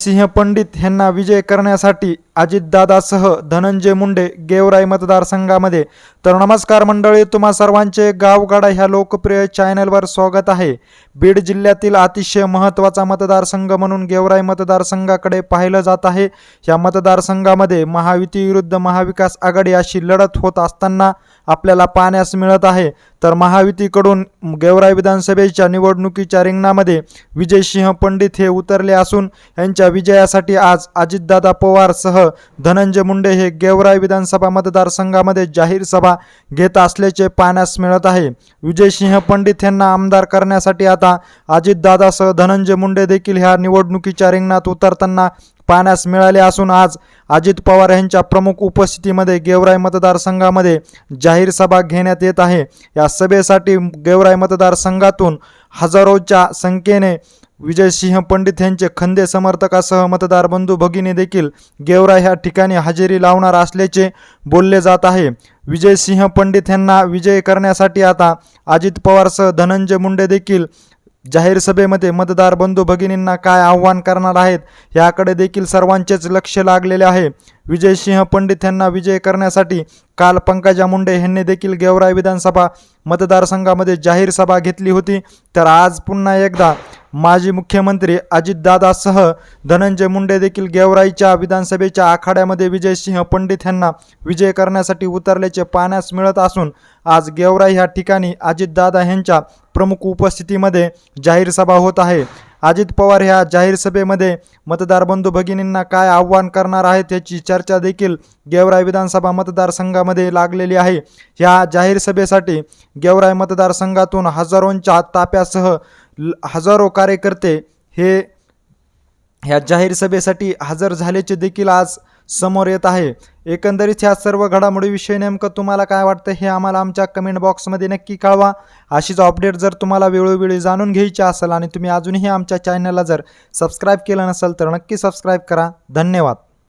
सिंह पंडित यांना विजय करण्यासाठी अजितदादासह धनंजय मुंडे गेवराई मतदारसंघामध्ये. तर नमस्कार मंडळी तुम्हा सर्वांचे गावगाडा ह्या लोकप्रिय चॅनलवर स्वागत आहे. बीड जिल्ह्यातील अतिशय महत्त्वाचा मतदारसंघ म्हणून गेवराई मतदारसंघाकडे पाहिलं जात आहे. या मतदारसंघामध्ये महायुती विरुद्ध महाविकास आघाडी अशी लढत होत असताना आपल्याला पाहण्यास मिळत आहे. तर महायुतीकडून गेवराई विधानसभेच्या निवडणुकीच्या रिंगणामध्ये विजयसिंह पंडित हे उतरले असून यांच्या विजयासाठी आज अजितदादा पवारसह धनंजय मुंडे हे गेवराई विधानसभा मतदारसंघामध्ये जाहीर सभा घेत असल्याचे पाहण्यास मिळत आहे. विजयसिंह पंडित यांना आमदार करण्यासाठी आता अजितदादासह धनंजय मुंडे देखील ह्या निवडणुकीच्या रिंगणात उतरताना पाहण्यास मिळाले असून आज अजित पवार यांच्या प्रमुख उपस्थितीमध्ये गेवराई मतदारसंघामध्ये जाहीर सभा घेण्यात येत आहे. या सभेसाठी गेवराई मतदारसंघातून हजारोच्या संख्येने विजयसिंह पंडित यांचे खंदे समर्थकासह मतदार बंधू भगिनी देखील गेवराय ह्या ठिकाणी हजेरी लावणार असल्याचे बोलले जात आहे. विजयसिंह पंडित यांना विजय करण्यासाठी आता अजित पवारसह धनंजय मुंडे देखील जाहीर सभेमध्ये मतदार बंधू भगिनींना काय आव्हान करणार आहेत याकडे देखील सर्वांचेच लक्ष लागलेले आहे. विजयसिंह पंडित यांना विजय करण्यासाठी काल पंकजा मुंडे यांनी देखील गेवराई विधानसभा मतदारसंघामध्ये जाहीर सभा घेतली होती. तर आज पुन्हा एकदा माजी मुख्यमंत्री अजितदादासह धनंजय मुंडे देखील गेवराईच्या विधानसभेच्या आखाड्यामध्ये विजयसिंह पंडित यांना विजय करण्यासाठी उतरल्याचे पाहण्यास मिळत असून आज गेवराई ह्या ठिकाणी अजितदादा यांच्या प्रमुख उपस्थितीमध्ये जाहीर सभा होत आहे. अजित पवार ह्या जाहीर सभेमध्ये मतदार बंधू भगिनींना काय आव्हान करणार आहेत याची चर्चा देखील गेवराई विधानसभा मतदारसंघामध्ये लागलेली आहे. ह्या जाहीर सभेसाठी गेवराई मतदारसंघातून हजारोंच्या ताप्यासह हजारो कार्यकर्ते हे ह्या जाहीर सभेसाठी हजर झाल्याचे देखील आज समोर येत आहे. एकंदरीत ह्या सर्व घडामोडीविषयी नेमकं तुम्हाला काय वाटतं हे आम्हाला आमच्या कमेंट बॉक्समध्ये नक्की कळवा. अशीच अपडेट जर तुम्हाला वेळोवेळी जाणून घ्यायची असेल आणि तुम्ही अजूनही आमच्या चॅनलला जर सबस्क्राईब केलं नसेल तर नक्की सबस्क्राईब करा. धन्यवाद.